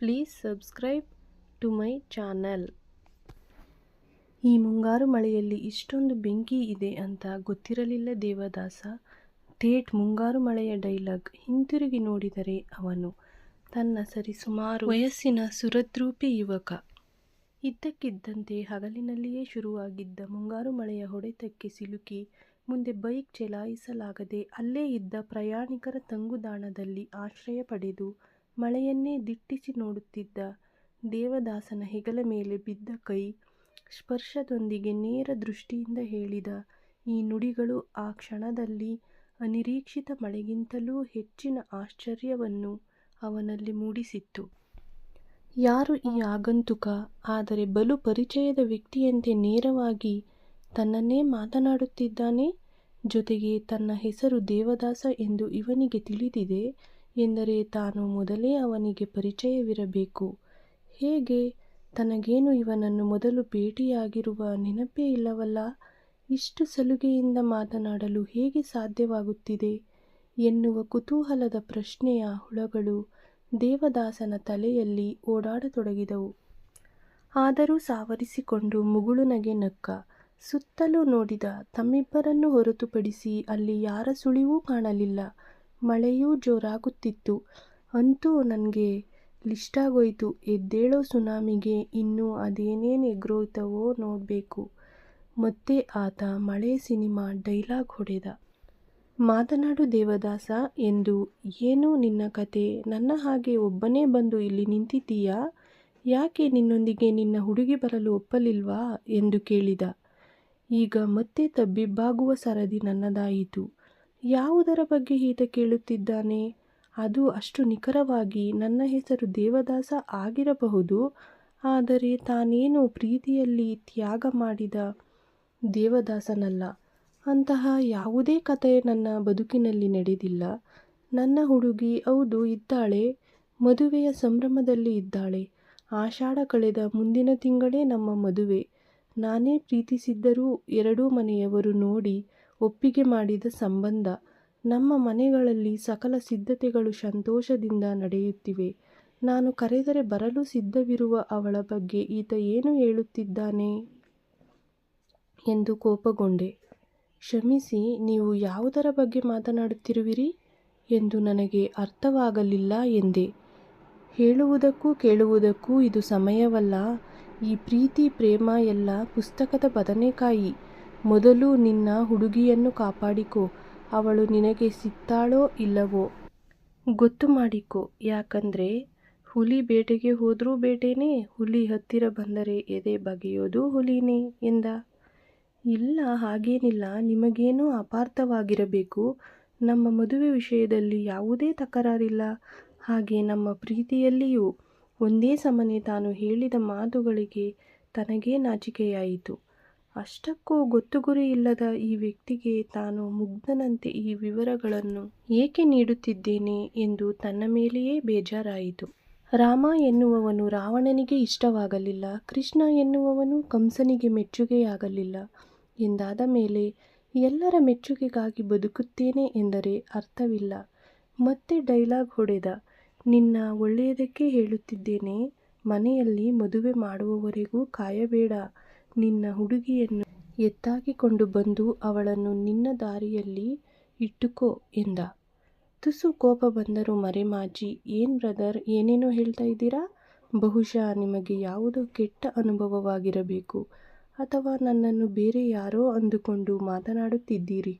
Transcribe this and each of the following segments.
Please subscribe to my channel ಈ ಮುಂಗಾರು ಮಳೆಯಲ್ಲಿ ಇಷ್ಟೊಂದು ಬೆಂಕಿ ಇದೆ ಅಂತ ಗೊತ್ತಿರಲಿಲ್ಲ ದೇವದಾಸ. ಥೇಟ್ ಮುಂಗಾರು ಮಳೆಯ ಡೈಲಾಗ್ ಹಿಂತಿರುಗಿ ನೋಡಿದರೆ ಅವನು ತನ್ನ ಸರಿಸುಮಾರು ವಯಸ್ಸಿನ ಸುರದ್ರೂಪಿ ಯುವಕ. ಇದ್ದಕ್ಕಿದ್ದಂತೆ ಹಗಲಿನಲ್ಲಿಯೇ ಶುರುವಾಗಿದ್ದ ಮುಂಗಾರು ಮಳೆಯ ಹೊಡೆತಕ್ಕೆ ಸಿಲುಕಿ ಮುಂದೆ ಬೈಕ್ ಚಲಾಯಿಸಲಾಗದೆ ಅಲ್ಲೇ ಇದ್ದ ಪ್ರಯಾಣಿಕರ ತಂಗುದಾಣದಲ್ಲಿ ಆಶ್ರಯ ಪಡೆದು ಮಳೆಯನ್ನೇ ದಿಟ್ಟಿಸಿ ನೋಡುತ್ತಿದ್ದ ದೇವದಾಸನ ಹೆಗಲ ಮೇಲೆ ಬಿದ್ದ ಕೈ ಸ್ಪರ್ಶದೊಂದಿಗೆ ನೇರ ದೃಷ್ಟಿಯಿಂದ ಹೇಳಿದ, ಈ ನುಡಿಗಳು ಆ ಕ್ಷಣದಲ್ಲಿ ಅನಿರೀಕ್ಷಿತ ಮಳೆಗಿಂತಲೂ ಹೆಚ್ಚಿನ ಆಶ್ಚರ್ಯವನ್ನು ಅವನಲ್ಲಿ ಮೂಡಿಸಿತ್ತು. ಯಾರು ಈ ಆಗಂತುಕ? ಆದರೆ ಬಲು ಪರಿಚಯದ ವ್ಯಕ್ತಿಯಂತೆ ನೇರವಾಗಿ ತನ್ನನ್ನೇ ಮಾತನಾಡುತ್ತಿದ್ದಾನೆ? ಜೊತೆಗೆ ತನ್ನ ಹೆಸರು ದೇವದಾಸ ಎಂದು ಇವನಿಗೆ ತಿಳಿದಿದೆ? ಎಂದರೆ ತಾನು ಮೊದಲೇ ಅವನಿಗೆ ಪರಿಚಯವಿರಬೇಕು. ಹೇಗೆ? ತನಗೇನು ಇವನನ್ನು ಮೊದಲು ಭೇಟಿಯಾಗಿರುವ ನೆನಪೇ ಇಲ್ಲವಲ್ಲ? ಇಷ್ಟು ಸಲುಗೆಯಿಂದ ಮಾತನಾಡಲು ಹೇಗೆ ಸಾಧ್ಯವಾಗುತ್ತಿದೆ? ಎನ್ನುವ ಕುತೂಹಲದ ಪ್ರಶ್ನೆಯ ಹುಳಗಳು ದೇವದಾಸನ ತಲೆಯಲ್ಲಿ ಓಡಾಡತೊಡಗಿದವು. ಆದರೂ ಸಾವರಿಸಿಕೊಂಡು ಮುಗುಳು ನಗೆ ನಕ್ಕ. ಸುತ್ತಲೂ ನೋಡಿದ ತಮ್ಮಿಬ್ಬರನ್ನು ಹೊರತುಪಡಿಸಿ ಅಲ್ಲಿ ಯಾರ ಸುಳಿವೂ ಕಾಣಲಿಲ್ಲ. ಮಳೆಯೂ ಜೋರಾಗುತ್ತಿತ್ತು. ಅಂತೂ ನನಗೆ ಲಿಸ್ಟಾಗೋಯಿತು, ಎದ್ದೇಳೋ ಸುನಾಮಿಗೆ ಇನ್ನೂ ಅದೇನೇನು ಎಗ್ರೋಯ್ತವೋ ನೋಡಬೇಕು. ಮತ್ತೆ ಆತ ಮಳೆ ಸಿನಿಮಾ ಡೈಲಾಗ್ ಹೊಡೆದ. ಮಾತನಾಡು ದೇವದಾಸ ಎಂದು, ಏನು ನಿನ್ನ ಕತೆ? ನನ್ನ ಹಾಗೆ ಒಬ್ಬನೇ ಬಂದು ಇಲ್ಲಿ ನಿಂತಿದ್ದೀಯಾ? ಯಾಕೆ ನಿನ್ನೊಂದಿಗೆ ನಿನ್ನ ಹುಡುಗಿ ಬರಲು ಒಪ್ಪಲಿಲ್ವಾ? ಎಂದು ಕೇಳಿದ. ಈಗ ಮತ್ತೆ ತಬ್ಬಿಬ್ಬಾಗುವ ಸರದಿ ನನ್ನದಾಯಿತು. ಯಾವುದರ ಬಗ್ಗೆ ಈತ ಕೇಳುತ್ತಿದ್ದಾನೆ? ಅದು ಅಷ್ಟು ನಿಖರವಾಗಿ ನನ್ನ ಹೆಸರು ದೇವದಾಸ ಆಗಿರಬಹುದು, ಆದರೆ ತಾನೇನು ಪ್ರೀತಿಯಲ್ಲಿ ತ್ಯಾಗ ಮಾಡಿದ ದೇವದಾಸನಲ್ಲ. ಅಂತಹ ಯಾವುದೇ ಕತೆ ನನ್ನ ಬದುಕಿನಲ್ಲಿ ನಡೆದಿಲ್ಲ. ನನ್ನ ಹುಡುಗಿ ಹೌದು ಇದ್ದಾಳೆ, ಮದುವೆಯ ಸಂಭ್ರಮದಲ್ಲಿ ಇದ್ದಾಳೆ. ಆಷಾಢ ಕಳೆದ ಮುಂದಿನ ತಿಂಗಳೇ ನಮ್ಮ ಮದುವೆ. ನಾನೇ ಪ್ರೀತಿಸಿದ್ದರೂ ಎರಡೂ ಮನೆಯವರು ನೋಡಿ ಒಪ್ಪಿಗೆ ಮಾಡಿದ ಸಂಬಂಧ ನಮ್ಮ ಮನೆಗಳಲ್ಲಿ ಸಕಲ ಸಿದ್ಧತೆಗಳು ಸಂತೋಷದಿಂದ ನಡೆಯುತ್ತಿವೆ. ನಾನು ಕರೆದರೆ ಬರಲು ಸಿದ್ಧವಿರುವ ಅವಳ ಬಗ್ಗೆ ಈತ ಏನು ಹೇಳುತ್ತಿದ್ದಾನೆ? ಎಂದು ಕೋಪಗೊಂಡೆ. ಕ್ಷಮಿಸಿ, ನೀವು ಯಾವುದರ ಬಗ್ಗೆ ಮಾತನಾಡುತ್ತಿರುವಿರಿ? ಎಂದು ನನಗೆ ಅರ್ಥವಾಗಲಿಲ್ಲ ಎಂದೆ. ಹೇಳುವುದಕ್ಕೂ ಕೇಳುವುದಕ್ಕೂ ಇದು ಸಮಯವಲ್ಲ. ಈ ಪ್ರೀತಿ, ಪ್ರೇಮ ಎಲ್ಲ ಪುಸ್ತಕದ ಬದನೆಕಾಯಿ. ಮೊದಲು ನಿನ್ನ ಹುಡುಗಿಯನ್ನು ಕಾಪಾಡಿಕೋ. ಅವಳು ನಿನಗೆ ಸಿಗ್ತಾಳೋ ಇಲ್ಲವೋ? ಗೊತ್ತು ಮಾಡಿಕೋ. ಯಾಕಂದ್ರೆ ಹುಲಿ ಬೇಟೆಗೆ ಹೋದರೂ ಬೇಟೆನೇ, ಹುಲಿ ಹತ್ತಿರ ಬಂದರೆ ಎದೆ ಬಗೆಯೋದು ಹುಲಿನೇ ಎಂದ. ಇಲ್ಲ, ಹಾಗೇನಿಲ್ಲ. ನಿಮಗೇನೋ ಅಪಾರ್ಥವಾಗಿರಬೇಕು. ನಮ್ಮ ಮದುವೆ ವಿಷಯದಲ್ಲಿ ಯಾವುದೇ ತಕರಾರಿಲ್ಲ. ಹಾಗೆ ನಮ್ಮ ಪ್ರೀತಿಯಲ್ಲಿಯೂ ಒಂದೇ ಸಮನೆ ತಾನು ಹೇಳಿದ ಮಾತುಗಳಿಗೆ ತನಗೇ ನಾಚಿಕೆಯಾಯಿತು. ಅಷ್ಟಕ್ಕೂ ಗೊತ್ತುಗುರಿ ಇಲ್ಲದ ಈ ವ್ಯಕ್ತಿಗೆ ತಾನು ಮುಗ್ಧನಂತೆ ಈ ವಿವರಗಳನ್ನು ಏಕೆ ನೀಡುತ್ತಿದ್ದೇನೆ ಎಂದು ತನ್ನ ಮೇಲೆಯೇ ಬೇಜಾರಾಯಿತು. ರಾಮ ಎನ್ನುವವನು ರಾವಣನಿಗೆ ಇಷ್ಟವಾಗಲಿಲ್ಲ, ಕೃಷ್ಣ ಎನ್ನುವವನು ಕಂಸನಿಗೆ ಮೆಚ್ಚುಗೆಯಾಗಲಿಲ್ಲ ಎಂದಾದ ಮೇಲೆ ಎಲ್ಲರ ಮೆಚ್ಚುಗೆಗಾಗಿ ಬದುಕುತ್ತೇನೆ ಎಂದರೆ ಅರ್ಥವಿಲ್ಲ. ಮತ್ತೆ ಡೈಲಾಗ್ ಹೊಡೆದ, ನಿನ್ನ ಒಳ್ಳೆಯದಕ್ಕೆ ಹೇಳುತ್ತಿದ್ದೇನೆ, ಮನೆಯಲ್ಲಿ ಮದುವೆ ಮಾಡುವವರೆಗೂ ಕಾಯಬೇಡ ನಿನ್ನ ಹುಡುಗಿಯನ್ನು ಎತ್ತಾಕಿಕೊಂಡು ಬಂದು ಅವಳನ್ನು ನಿನ್ನ ದಾರಿಯಲ್ಲಿ ಇಟ್ಟುಕೋ ಎಂದ. ತುಸು ಕೋಪ ಬಂದರೂ ಮರೆಮಾಚಿ ಏನ್ ಬ್ರದರ್, ಏನೇನೋ ಹೇಳ್ತಾ ಇದ್ದೀರಾ? ಬಹುಶಃ ನಿಮಗೆ ಯಾವುದೋ ಕೆಟ್ಟ ಅನುಭವವಾಗಿರಬೇಕು. ಅಥವಾ ನನ್ನನ್ನು ಬೇರೆ ಯಾರೋ ಅಂದುಕೊಂಡು ಮಾತನಾಡುತ್ತಿದ್ದೀರಿ.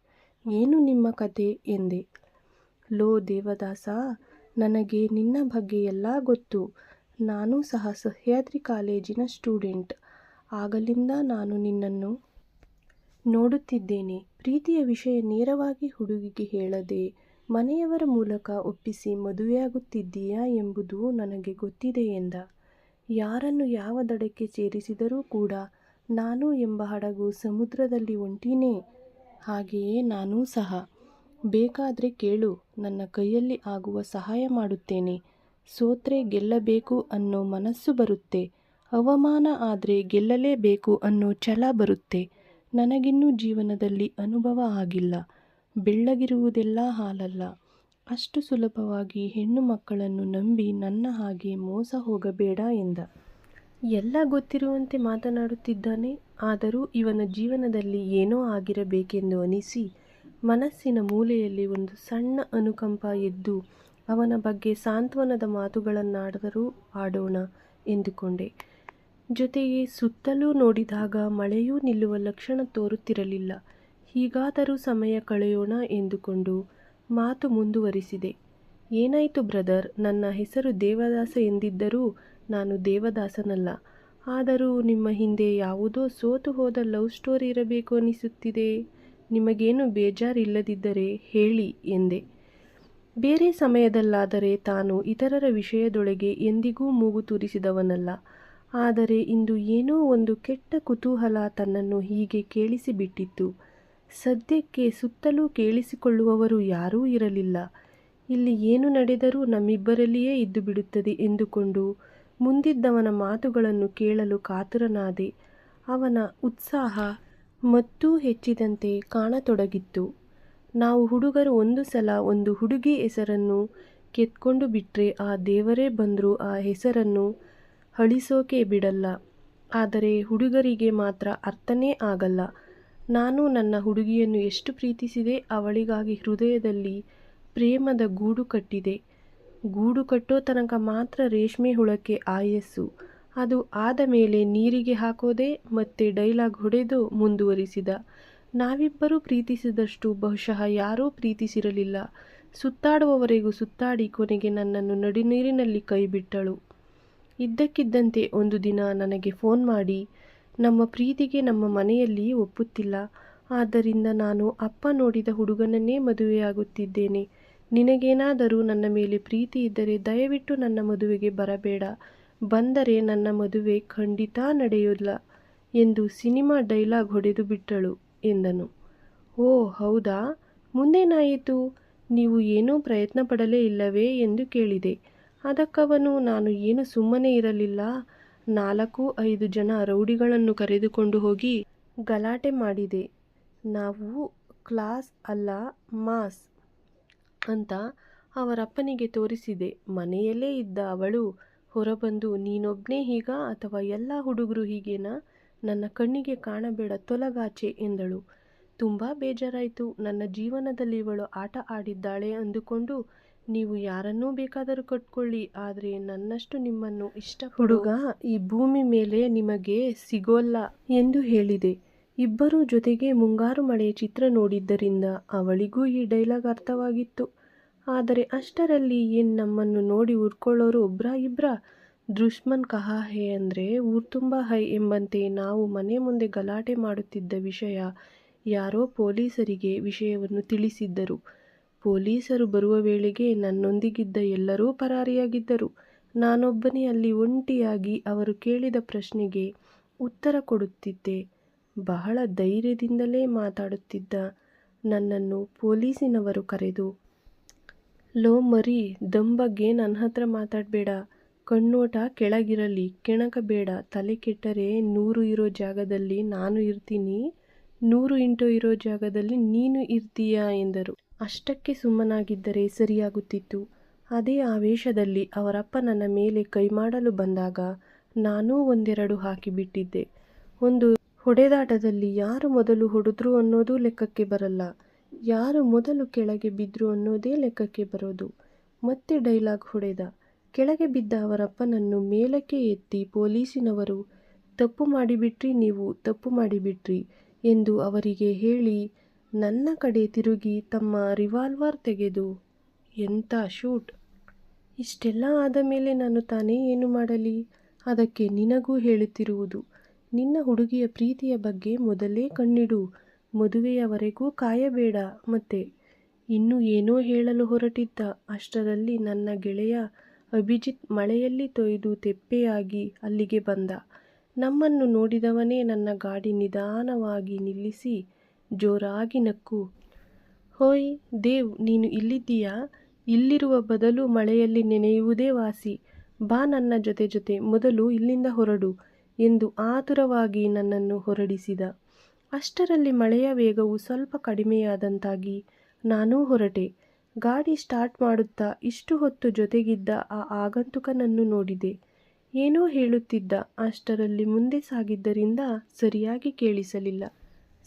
ಏನು ನಿಮ್ಮ ಕತೆ? ಎಂದೆ. ಲೋ ದೇವದಾಸ, ನನಗೆ ನಿನ್ನ ಬಗ್ಗೆ ಎಲ್ಲ ಗೊತ್ತು. ನಾನು ಸಹ ಸಹ್ಯಾದ್ರಿ ಕಾಲೇಜಿನ ಸ್ಟೂಡೆಂಟ್. ಆಗಲಿಂದ ನಾನು ನಿನ್ನನ್ನು ನೋಡುತ್ತಿದ್ದೇನೆ. ಪ್ರೀತಿಯ ವಿಷಯ ನೇರವಾಗಿ ಹುಡುಗಿಗೆ ಹೇಳದೆ ಮನೆಯವರ ಮೂಲಕ ಒಪ್ಪಿಸಿ ಮದುವೆಯಾಗುತ್ತಿದ್ದೀಯಾ ಎಂಬುದು ನನಗೆ ಗೊತ್ತಿದೆ ಎಂದ. ಯಾರನ್ನು ಯಾವ ದಡಕ್ಕೆ ಸೇರಿಸಿದರೂ ಕೂಡ ನಾನು ಎಂಬ ಹಡಗು ಸಮುದ್ರದಲ್ಲಿ ಒಂಟಿನೇ? ಹಾಗೆಯೇ ನಾನೂ ಸಹ. ಬೇಕಾದರೆ ಕೇಳು, ನನ್ನ ಕೈಯಲ್ಲಿ ಆಗುವ ಸಹಾಯ ಮಾಡುತ್ತೇನೆ. ಸೋತ್ರೆ ಗೆಲ್ಲಬೇಕು ಅನ್ನೋ ಮನಸ್ಸು ಬರುತ್ತೆ. ಅವಮಾನ ಆದರೆ ಗೆಲ್ಲಲೇಬೇಕು ಅನ್ನೋ ಛಲ ಬರುತ್ತೆ. ನನಗಿನ್ನೂ ಜೀವನದಲ್ಲಿ ಅನುಭವ ಆಗಿಲ್ಲ. ಬೆಳ್ಳಗಿರುವುದೆಲ್ಲ ಹಾಲಲ್ಲ. ಅಷ್ಟು ಸುಲಭವಾಗಿ ಹೆಣ್ಣು ಮಕ್ಕಳನ್ನು ನಂಬಿ ನನ್ನ ಹಾಗೆ ಮೋಸ ಹೋಗಬೇಡ ಎಂದ. ಎಲ್ಲ ಗೊತ್ತಿರುವಂತೆ ಮಾತನಾಡುತ್ತಿದ್ದಾನೆ. ಆದರೂ ಇವನ ಜೀವನದಲ್ಲಿ ಏನೋ ಆಗಿರಬೇಕೆಂದು ಅನಿಸಿ ಮನಸ್ಸಿನ ಮೂಲೆಯಲ್ಲಿ ಒಂದು ಸಣ್ಣ ಅನುಕಂಪ ಎದ್ದು ಅವನ ಬಗ್ಗೆ ಸಾಂತ್ವನದ ಮಾತುಗಳನ್ನಾಡಿದರೂ ಆಡೋಣ ಎಂದುಕೊಂಡೆ. ಜೊತೆಗೆ ಸುತ್ತಲೂ ನೋಡಿದಾಗ ಮಳೆಯೂ ನಿಲ್ಲುವ ಲಕ್ಷಣ ತೋರುತ್ತಿರಲಿಲ್ಲ. ಹೀಗಾದರೂ ಸಮಯ ಕಳೆಯೋಣ ಎಂದುಕೊಂಡು ಮಾತು ಮುಂದುವರಿಸಿದೆ. ಏನಾಯಿತು ಬ್ರದರ್? ನನ್ನ ಹೆಸರು ದೇವದಾಸ ಎಂದಿದ್ದರೂ ನಾನು ದೇವದಾಸನಲ್ಲ. ಆದರೂ ನಿಮ್ಮ ಹಿಂದೆ ಯಾವುದೋ ಸೋತು ಹೋದ ಲವ್ ಸ್ಟೋರಿ ಇರಬೇಕು ಅನಿಸುತ್ತಿದೆ. ನಿಮಗೇನು ಬೇಜಾರಿಲ್ಲದಿದ್ದರೆ ಹೇಳಿ ಎಂದೆ. ಬೇರೆ ಸಮಯದಲ್ಲಾದರೆ ತಾನು ಇತರರ ವಿಷಯದೊಳಗೆ ಎಂದಿಗೂ ಮೂಗು ತೂರಿಸಿದವನಲ್ಲ. ಆದರೆ ಇಂದು ಏನೋ ಒಂದು ಕೆಟ್ಟ ಕುತೂಹಲ ತನ್ನನ್ನು ಹೀಗೆ ಕೇಳಿಸಿಬಿಟ್ಟಿತ್ತು. ಸದ್ಯಕ್ಕೆ ಸುತ್ತಲೂ ಕೇಳಿಸಿಕೊಳ್ಳುವವರು ಯಾರೂ ಇರಲಿಲ್ಲ. ಇಲ್ಲಿ ಏನು ನಡೆದರೂ ನಮ್ಮಿಬ್ಬರಲ್ಲಿಯೇ ಇದ್ದು ಬಿಡುತ್ತದೆ ಎಂದುಕೊಂಡು ಮುಂದಿದ್ದವನ ಮಾತುಗಳನ್ನು ಕೇಳಲು ಕಾತುರನಾದೆ. ಅವನ ಉತ್ಸಾಹ ಮತ್ತೂ ಹೆಚ್ಚಿದಂತೆ ಕಾಣತೊಡಗಿತ್ತು. ನಾವು ಹುಡುಗರು ಒಂದು ಸಲ ಒಂದು ಹುಡುಗಿ ಹೆಸರನ್ನು ಕೆತ್ಕೊಂಡು ಬಿಟ್ಟರೆ ಆ ದೇವರೇ ಬಂದರೂ ಆ ಹೆಸರನ್ನು ಅಳಿಸೋಕೆ ಬಿಡಲ್ಲ. ಆದರೆ ಹುಡುಗರಿಗೆ ಮಾತ್ರ ಅರ್ಥನೇ ಆಗಲ್ಲ. ನಾನು ನನ್ನ ಹುಡುಗಿಯನ್ನು ಎಷ್ಟು ಪ್ರೀತಿಸಿದೆ ಅವಳಿಗಾಗಿ ಹೃದಯದಲ್ಲಿ ಪ್ರೇಮದ ಗೂಡು ಕಟ್ಟಿದೆ. ಗೂಡು ಕಟ್ಟೋ ತನಕ ಮಾತ್ರ ರೇಷ್ಮೆ ಹುಳಕ್ಕೆ ಆಯಸ್ಸು. ಅದು ಆದ ಮೇಲೆ ನೀರಿಗೆ ಹಾಕೋದೆ ಮತ್ತೆ ಡೈಲಾಗ್ ಹೊಡೆದು ಮುಂದುವರಿಸಿದ. ನಾವಿಬ್ಬರೂ ಪ್ರೀತಿಸಿದಷ್ಟು ಬಹುಶಃ ಯಾರೂ ಪ್ರೀತಿಸಿರಲಿಲ್ಲ. ಸುತ್ತಾಡುವವರೆಗೂ ಸುತ್ತಾಡಿ ಕೊನೆಗೆ ನನ್ನನ್ನು ನಡಿನೀರಿನಲ್ಲಿ ಕೈಬಿಟ್ಟಳು. ಇದ್ದಕ್ಕಿದ್ದಂತೆ ಒಂದು ದಿನ ನನಗೆ ಫೋನ್ ಮಾಡಿ, ನಮ್ಮ ಪ್ರೀತಿಗೆ ನಮ್ಮ ಮನೆಯಲ್ಲಿ ಒಪ್ಪುತ್ತಿಲ್ಲ. ಆದ್ದರಿಂದ ನಾನು ಅಪ್ಪ ನೋಡಿದ ಹುಡುಗನನ್ನೇ ಮದುವೆಯಾಗುತ್ತಿದ್ದೇನೆ. ನಿನಗೇನಾದರೂ ನನ್ನ ಮೇಲೆ ಪ್ರೀತಿ ಇದ್ದರೆ ದಯವಿಟ್ಟು ನನ್ನ ಮದುವೆಗೆ ಬರಬೇಡ. ಬಂದರೆ ನನ್ನ ಮದುವೆ ಖಂಡಿತ ನಡೆಯೋಲ್ಲ ಎಂದು ಸಿನಿಮಾ ಡೈಲಾಗ್ ಹೊಡೆದು ಬಿಟ್ಟಳು ಎಂದನು. ಓ, ಹೌದಾ? ಮುಂದೇನಾಯಿತು? ನೀವು ಏನೂ ಪ್ರಯತ್ನ ಪಡಲೇ ಇಲ್ಲವೇ ಎಂದು ಕೇಳಿದೆ. ಅದಕ್ಕವನು ನಾನು ಏನು ಸುಮ್ಮನೆ ಇರಲಿಲ್ಲ. ನಾಲ್ಕು ಐದು ಜನ ರೌಡಿಗಳನ್ನು ಕರೆದುಕೊಂಡು ಹೋಗಿ ಗಲಾಟೆ ಮಾಡಿದೆ. ನಾವು ಕ್ಲಾಸ್ ಅಲ್ಲ, ಮಾಸ್ ಅಂತ ಅವರಪ್ಪನಿಗೆ ತೋರಿಸಿದೆ. ಮನೆಯಲ್ಲೇ ಇದ್ದ ಅವಳು ಹೊರಬಂದು ನೀನೊಬ್ಬನೇ ಹೀಗ ಅಥವಾ ಎಲ್ಲ ಹುಡುಗರು ಹೀಗೇನಾ? ನನ್ನ ಕಣ್ಣಿಗೆ ಕಾಣಬೇಡ ತೊಲಗಾಚೆ ಎಂದಳು. ತುಂಬ ಬೇಜಾರಾಯಿತು. ನನ್ನ ಜೀವನದಲ್ಲಿ ಇವಳು ಆಟ ಆಡಿದ್ದಾಳೆ ಅಂದುಕೊಂಡು ನೀವು ಯಾರನ್ನೂ ಬೇಕಾದರೂ ಕಟ್ಕೊಳ್ಳಿ, ಆದರೆ ನನ್ನಷ್ಟು ನಿಮ್ಮನ್ನು ಇಷ್ಟ ಹುಡುಗ, ಈ ಭೂಮಿ ಮೇಲೆ ನಿಮಗೆ ಸಿಗೋಲ್ಲ ಎಂದು ಹೇಳಿದೆ. ಇಬ್ಬರೂ ಜೊತೆಗೆ ಮುಂಗಾರು ಮಳೆ ಚಿತ್ರ ನೋಡಿದ್ದರಿಂದ ಅವಳಿಗೂ ಈ ಡೈಲಾಗ್ ಅರ್ಥವಾಗಿತ್ತು. ಆದರೆ ಅಷ್ಟರಲ್ಲಿ ಏನು ನಮ್ಮನ್ನು ನೋಡಿ ಉರ್ಕೊಳ್ಳೋರು ಒಬ್ರ ಇಬ್ರ? ದೃಶ್ಮನ್ ಕಹಾ ಹೇ ಅಂದರೆ ಊರ್ ತುಂಬ ಹೈ ಎಂಬಂತೆ ನಾವು ಮನೆ ಮುಂದೆ ಗಲಾಟೆ ಮಾಡುತ್ತಿದ್ದ ವಿಷಯ ಯಾರೋ ಪೊಲೀಸರಿಗೆ ವಿಷಯವನ್ನು ತಿಳಿಸಿದ್ದರು. ಪೊಲೀಸರು ಬರುವ ವೇಳೆಗೆ ನನ್ನೊಂದಿಗಿದ್ದ ಎಲ್ಲರೂ ಪರಾರಿಯಾಗಿದ್ದರು. ನಾನೊಬ್ಬನೇ ಅಲ್ಲಿ ಒಂಟಿಯಾಗಿ ಅವರು ಕೇಳಿದ ಪ್ರಶ್ನೆಗೆ ಉತ್ತರ ಕೊಡುತ್ತಿದ್ದೆ. ಬಹಳ ಧೈರ್ಯದಿಂದಲೇ ಮಾತಾಡುತ್ತಿದ್ದ ನನ್ನನ್ನು ಪೊಲೀಸಿನವರು ಕರೆದು, ಲೋ ಮರಿ ದಮ್ ಬಗ್ಗೆ ನನ್ನ ಹತ್ರ ಮಾತಾಡಬೇಡ. ಕಣ್ಣೋಟ ಕೆಳಗಿರಲಿ ಕೆಣಕಬೇಡ ತಲೆ ಕೆಟ್ಟರೆ ನೂರು ಇರೋ ಜಾಗದಲ್ಲಿ ನಾನು ಇರ್ತೀನಿ. ನೂರು ಇಂಟು ಇರೋ ಜಾಗದಲ್ಲಿ ನೀನು ಇರ್ತೀಯಾ? ಎಂದರು. ಅಷ್ಟಕ್ಕೆ ಸುಮ್ಮನಾಗಿದ್ದರೆ ಸರಿಯಾಗುತ್ತಿತ್ತು. ಅದೇ ಆವೇಶದಲ್ಲಿ ಅವರಪ್ಪ ನನ್ನ ಮೇಲೆ ಕೈಮಾಡಲು ಬಂದಾಗ ನಾನೂ ಒಂದೆರಡು ಹಾಕಿಬಿಟ್ಟಿದ್ದೆ ಒಂದು ಹೊಡೆದಾಟದಲ್ಲಿ ಯಾರು ಮೊದಲು ಹೊಡೆದ್ರು ಅನ್ನೋದು ಲೆಕ್ಕಕ್ಕೆ ಬರಲ್ಲ. ಯಾರು ಮೊದಲು ಕೆಳಗೆ ಬಿದ್ದರು ಅನ್ನೋದೇ ಲೆಕ್ಕಕ್ಕೆ ಬರೋದು. ಮತ್ತೆ ಡೈಲಾಗ್ ಹೊಡೆದ. ಕೆಳಗೆ ಬಿದ್ದ ಅವರಪ್ಪನನ್ನು ಮೇಲಕ್ಕೆ ಎತ್ತಿ ಪೊಲೀಸಿನವರು, ತಪ್ಪು ಮಾಡಿಬಿಟ್ರಿ ನೀವು, ತಪ್ಪು ಮಾಡಿಬಿಟ್ರಿ ಎಂದು ಅವರಿಗೆ ಹೇಳಿ ನನ್ನ ಕಡೆ ತಿರುಗಿ ತಮ್ಮ ರಿವಾಲ್ವರ್ ತೆಗೆದು ಎಂಥ ಶೂಟ್? ಇಷ್ಟೆಲ್ಲ ಆದ ಮೇಲೆ ನಾನು ತಾನೇ ಏನು ಮಾಡಲಿ? ಅದಕ್ಕೆ ನಿನಗೂ ಹೇಳುತ್ತಿರುವುದು, ನಿನ್ನ ಹುಡುಗಿಯ ಪ್ರೀತಿಯ ಬಗ್ಗೆ ಮೊದಲೇ ಕಣ್ಣಿಡು. ಮದುವೆಯವರೆಗೂ ಕಾಯಬೇಡ ಮತ್ತೆ. ಇನ್ನೂ ಏನೋ ಹೇಳಲು ಹೊರಟಿದ್ದ ಅಷ್ಟರಲ್ಲಿ ನನ್ನ ಗೆಳೆಯ ಅಭಿಜಿತ್ ಮಳೆಯಲ್ಲಿ ತೊಯ್ದು ತೆಪ್ಪೆಯಾಗಿ ಅಲ್ಲಿಗೆ ಬಂದ. ನಮ್ಮನ್ನು ನೋಡಿದವನೇ ನನ್ನ ಗಾಡಿ ನಿಧಾನವಾಗಿ ನಿಲ್ಲಿಸಿ ಜೋರಾಗಿ ನಕ್ಕು. ಹೋಯ್, ದೇವ್, ನೀನು ಇಲ್ಲಿದ್ದೀಯಾ? ಇಲ್ಲಿರುವ ಬದಲು ಮಳೆಯಲ್ಲಿ ನೆನೆಯುವುದೇ ವಾಸಿ. ಬಾ ನನ್ನ ಜೊತೆ ಜೊತೆ, ಮೊದಲು ಇಲ್ಲಿಂದ ಹೊರಡು ಎಂದು ಆತುರವಾಗಿ ನನ್ನನ್ನು ಹೊರಡಿಸಿದ. ಅಷ್ಟರಲ್ಲಿ ಮಳೆಯ ವೇಗವು ಸ್ವಲ್ಪ ಕಡಿಮೆಯಾದಂತಾಗಿ ನಾನೂ ಹೊರಟೆ. ಗಾಡಿ ಸ್ಟಾರ್ಟ್ ಮಾಡುತ್ತಾ ಇಷ್ಟು ಹೊತ್ತು ಜೊತೆಗಿದ್ದ ಆ ಆಗಂತುಕನನ್ನು ನೋಡಿದೆ. ಏನೋ ಹೇಳುತ್ತಿದ್ದ, ಅಷ್ಟರಲ್ಲಿ ಮುಂದೆ ಸಾಗಿದ್ದರಿಂದ ಸರಿಯಾಗಿ ಕೇಳಿಸಲಿಲ್ಲ.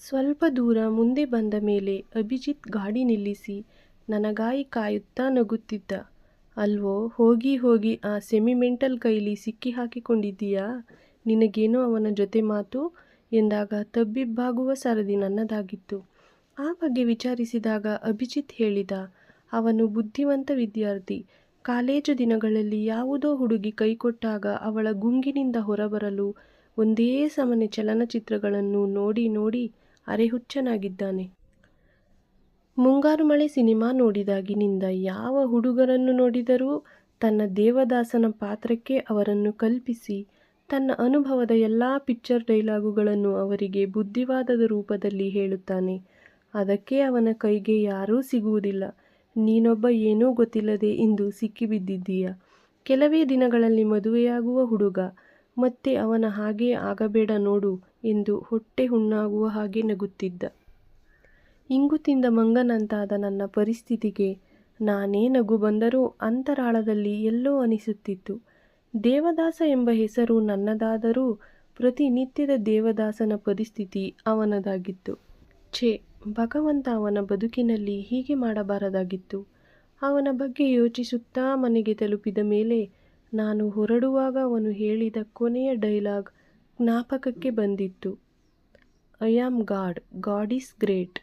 ಸ್ವಲ್ಪ ದೂರ ಮುಂದೆ ಬಂದ ಮೇಲೆ ಅಭಿಜಿತ್ ಗಾಡಿ ನಿಲ್ಲಿಸಿ, ನನಗಾಗಿ ಕಾಯುತ್ತಾ ನಗುತ್ತಿದ್ದ. ಅಲ್ವೋ, ಹೋಗಿ ಹೋಗಿ ಆ ಸೆಮಿಮೆಂಟಲ್ ಕೈಲಿ ಸಿಕ್ಕಿ ಹಾಕಿಕೊಂಡಿದ್ದೀಯಾ? ನಿನಗೇನೋ ಅವನ ಜೊತೆ ಮಾತು? ಎಂದಾಗ ತಬ್ಬಿಬ್ಬಾಗುವ ಸರದಿ ನನ್ನದಾಗಿತ್ತು. ಆ ಬಗ್ಗೆ ವಿಚಾರಿಸಿದಾಗ ಅಭಿಜಿತ್ ಹೇಳಿದ, ಅವನು ಬುದ್ಧಿವಂತ ವಿದ್ಯಾರ್ಥಿ. ಕಾಲೇಜು ದಿನಗಳಲ್ಲಿ ಯಾವುದೋ ಹುಡುಗಿ ಕೈಕೊಟ್ಟಾಗ ಅವಳ ಗುಂಗಿನಿಂದ ಹೊರಬರಲು ಒಂದೇ ಸಮನೆ ಚಲನಚಿತ್ರಗಳನ್ನು ನೋಡಿ ನೋಡಿ ಅರೆಹುಚ್ಚನಾಗಿದ್ದಾನೆ. ಮುಂಗಾರು ಮಳೆ ಸಿನಿಮಾ ನೋಡಿದಾಗಿನಿಂದ ಯಾವ ಹುಡುಗರನ್ನು ನೋಡಿದರೂ ತನ್ನ ದೇವದಾಸನ ಪಾತ್ರಕ್ಕೆ ಅವರನ್ನು ಕಲ್ಪಿಸಿ, ತನ್ನ ಅನುಭವದ ಎಲ್ಲ ಪಿಕ್ಚರ್ ಡೈಲಾಗುಗಳನ್ನು ಅವರಿಗೆ ಬುದ್ಧಿವಾದದ ರೂಪದಲ್ಲಿ ಹೇಳುತ್ತಾನೆ. ಅದಕ್ಕೆ ಅವನ ಕೈಗೆ ಯಾರೂ ಸಿಗುವುದಿಲ್ಲ. ನೀನೊಬ್ಬ ಏನೂ ಗೊತ್ತಿಲ್ಲದೆ ಇಂದು ಸಿಕ್ಕಿಬಿದ್ದಿದ್ದೀಯ. ಕೆಲವೇ ದಿನಗಳಲ್ಲಿ ಮದುವೆಯಾಗುವ ಹುಡುಗ. ಮತ್ತೆ ಅವನ ಹಾಗೆ ಆಗಬೇಡ ನೋಡು. ಎಂದು ಹೊಟ್ಟೆ ಹುಣ್ಣಾಗುವ ಹಾಗೆ ನಗುತ್ತಿದ್ದ. ಇಂಗು ತಿಂದ ಮಂಗನಂತಾದ ನನ್ನ ಪರಿಸ್ಥಿತಿಗೆ ನಾನೇ ನಗು ಬಂದರೂ ಅಂತರಾಳದಲ್ಲಿ ಎಲ್ಲೋ ಅನಿಸುತ್ತಿತ್ತು. ದೇವದಾಸ ಎಂಬ ಹೆಸರು ನನ್ನದಾದರೂ ಪ್ರತಿನಿತ್ಯದ ದೇವದಾಸನ ಪರಿಸ್ಥಿತಿ ಅವನದಾಗಿತ್ತು. ಛೇ, ಭಗವಂತ ಅವನ ಬದುಕಿನಲ್ಲಿ ಹೀಗೆ ಮಾಡಬಾರದಾಗಿತ್ತು. ಅವನ ಬಗ್ಗೆ ಯೋಚಿಸುತ್ತಾ ಮನೆಗೆ ತಲುಪಿದ ಮೇಲೆ ನಾನು ಹೊರಡುವಾಗ ಅವನು ಹೇಳಿದ ಕೊನೆಯ ಡೈಲಾಗ್ ಜ್ಞಾಪಕಕ್ಕೆ ಬಂದಿತ್ತು. I am God God is great.